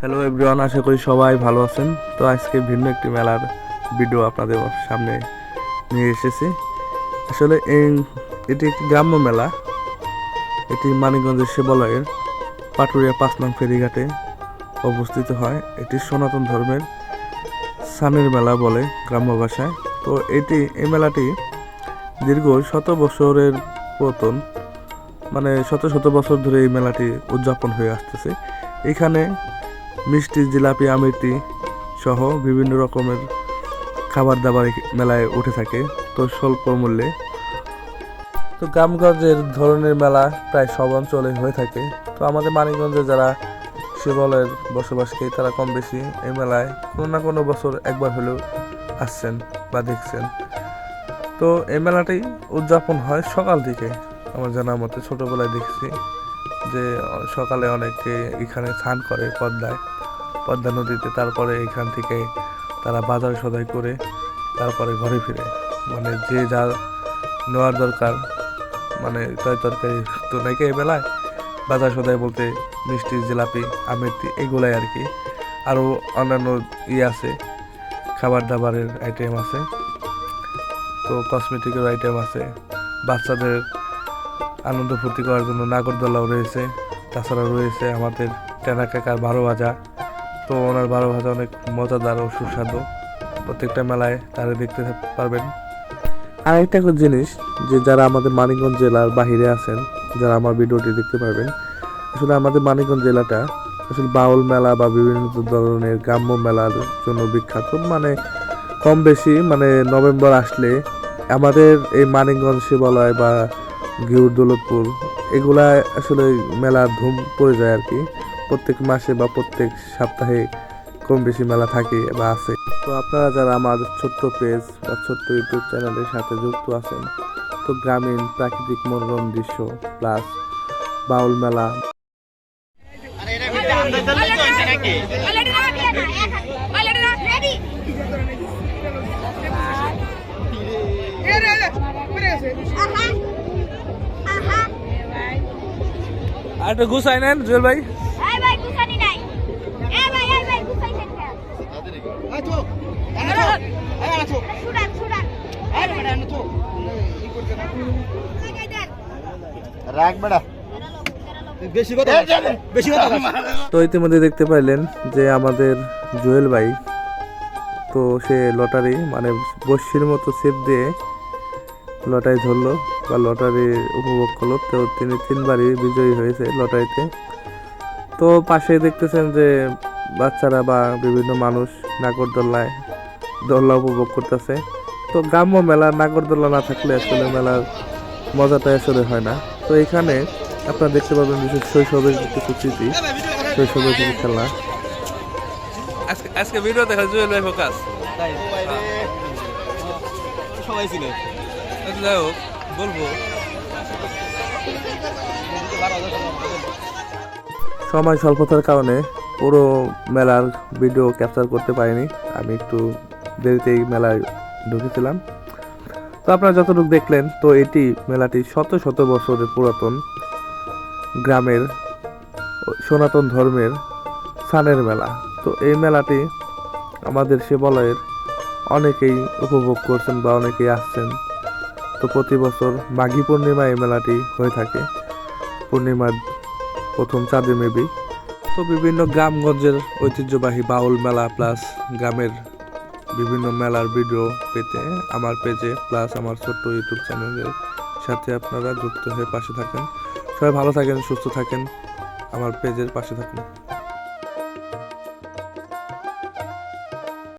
Hello everyone আশা করি সবাই ভালো আছেন। তো আজকে ভিন্ন একটি মেলার ভিডিও আপনাদের সামনে নিয়ে এসেছি। আসলে এই, এটি একটি গ্রাম্য মেলা। এটি মানিকগঞ্জের শিবালয়ের পাটুরিয়া পাঁচ নং ফেরিঘাটে অবস্থিত হয়। এটি সনাতন ধর্মের সানের মেলা বলে গ্রাম্য ভাষায়। তো এটি, এই মেলাটি দীর্ঘ শত বছরের পুরাতন মানে শত শত বছর ধরে এই মেলাটি উদযাপন হয়ে আসতেছে। এখানে মিষ্টি, জিলাপি, আমিরটি সহ বিভিন্ন রকমের খাবার দাবার মেলায় উঠে থাকে, তো স্বল্প মূল্যে। তো গ্রামগঞ্জের ধরনের মেলা প্রায় সব অঞ্চলে হয়ে থাকে। তো আমাদের মানিকগঞ্জে যারা শিবলের বসবাসকারী তারা কম বেশি এই মেলায় কোনো না কোনো বছর একবার হলেও আসছেন বা দেখছেন। তো এই মেলাটি উদযাপন হয় সকাল থেকে আমার জানার মতে ছোটোবেলায় দেখছি যে, সকালে অনেকে এখানে স্নান করে পদ্মায়, পদ্মা নদীতে, তারপরে এখান থেকে তারা বাজার সদাই করে তারপরে ঘরে ফিরে। মানে যে যা নেওয়ার দরকার মানে তয় তরকারি তো নাকি এই বেলায় বাজার সদাই বলতে মিষ্টি, জিলাপি আমেরটি এগুলাই আর কি। আরও অন্যান্য ই আছে, খাবার দাবারের আইটেম আছে। তো কসমেটিকের আইটেম আছে। বাচ্চাদের আনন্দ ফুর্তি করার জন্য নাগরদোলাও রয়েছে। তাছাড়া রয়েছে আমাদের টেনা কাকার বারো ভাজা। তো ওনার বারো ভাজা অনেক মজাদার ও সুস্বাদু। প্রত্যেকটা মেলায় তারা দেখতে পারবেন। আরেকটা জিনিস যে যারা আমাদের মানিকগঞ্জ জেলার বাহিরে আছেন, যারা আমার ভিডিওটি দেখতে পারবেন, আসলে আমাদের মানিকগঞ্জ জেলাটা আসলে বাউল মেলা বা বিভিন্ন ধরনের গ্রাম্য মেলার জন্য বিখ্যাত। মানে কম বেশি মানে নভেম্বর আসলে আমাদের এই মানিকগঞ্জ শিবালয় বা গিউর দৌলতপুর এগুলা আসলে মেলার ধুম পড়ে যায় আর কি প্রত্যেক মাসে বা প্রত্যেক সপ্তাহে কম বেশি মেলা থাকে বা আছে। তো আপনারা যারা আমার ছোট্ট পেজ বা ছোট্ট ইউটিউব চ্যানেলের সাথে যুক্ত আছেন, তো গ্রামীণ প্রাকৃতিক মনোরম দৃশ্য প্লাস বাউল মেলা। আর একটু গুছাই নেন জুয়েল ভাই। রাখ বেড়া বেশি কথা বেশি কথা তো ইতিমধ্যে দেখতে পাইলেন যে আমাদের জুয়েল ভাই তো সে লটারি মানে বস্যির মতো সেপ দিয়ে লটারি ধরলো বা লটারি উপভোগ করল। তো তিনি তিনবারই বিজয়ী হয়েছে লটারিতে। তো পাশে দেখতেছেন যে বাচ্চারা বা বিভিন্ন মানুষ নাগরদোল্লায় দোল্লা উপভোগ করতেছে। তো গ্রাম্য মেলা নাগরদোল্লা না থাকলে আসলে মেলার মজাটা আসলে হয় না। তো এখানে আপনারা দেখতে পাবেন বিশেষ শৈশবের কিছু স্মৃতি শৈশবের কিছু খেলা আজকে আজকে ভিডিও দেখা জুয়েল ভাই ফোকাস সবাই ছিল হোক, বলব। সময় স্বল্পতার কারণে পুরো মেলার ভিডিও ক্যাপচার করতে পারিনি। আমি একটু দেরিতেই মেলায় ঢুকেছিলাম। তো আপনারা যতটুকু দেখলেন, তো এটি মেলাটি শত শত বছরের পুরাতন গ্রামের সনাতন ধর্মের সানের মেলা। তো এই মেলাটি আমাদের শিবালয়ের অনেকেই উপভোগ করছেন বা অনেকেই আসছেন। তো প্রতি বছর মাঘী পূর্ণিমা এই মেলাটি হয়ে থাকে। পূর্ণিমার প্রথম চাঁদে মেবি তো বিভিন্ন গ্রামগঞ্জের ঐতিহ্যবাহী বাউল মেলা প্লাস গ্রামের বিভিন্ন মেলার ভিডিও পেতে আমার পেজে প্লাস আমার ছোট্ট ইউটিউব চ্যানেলের সাথে আপনারা যুক্ত হয়ে পাশে থাকেন। সবাই ভালো থাকেন, সুস্থ থাকেন। আমার পেজের পাশে থাকুন।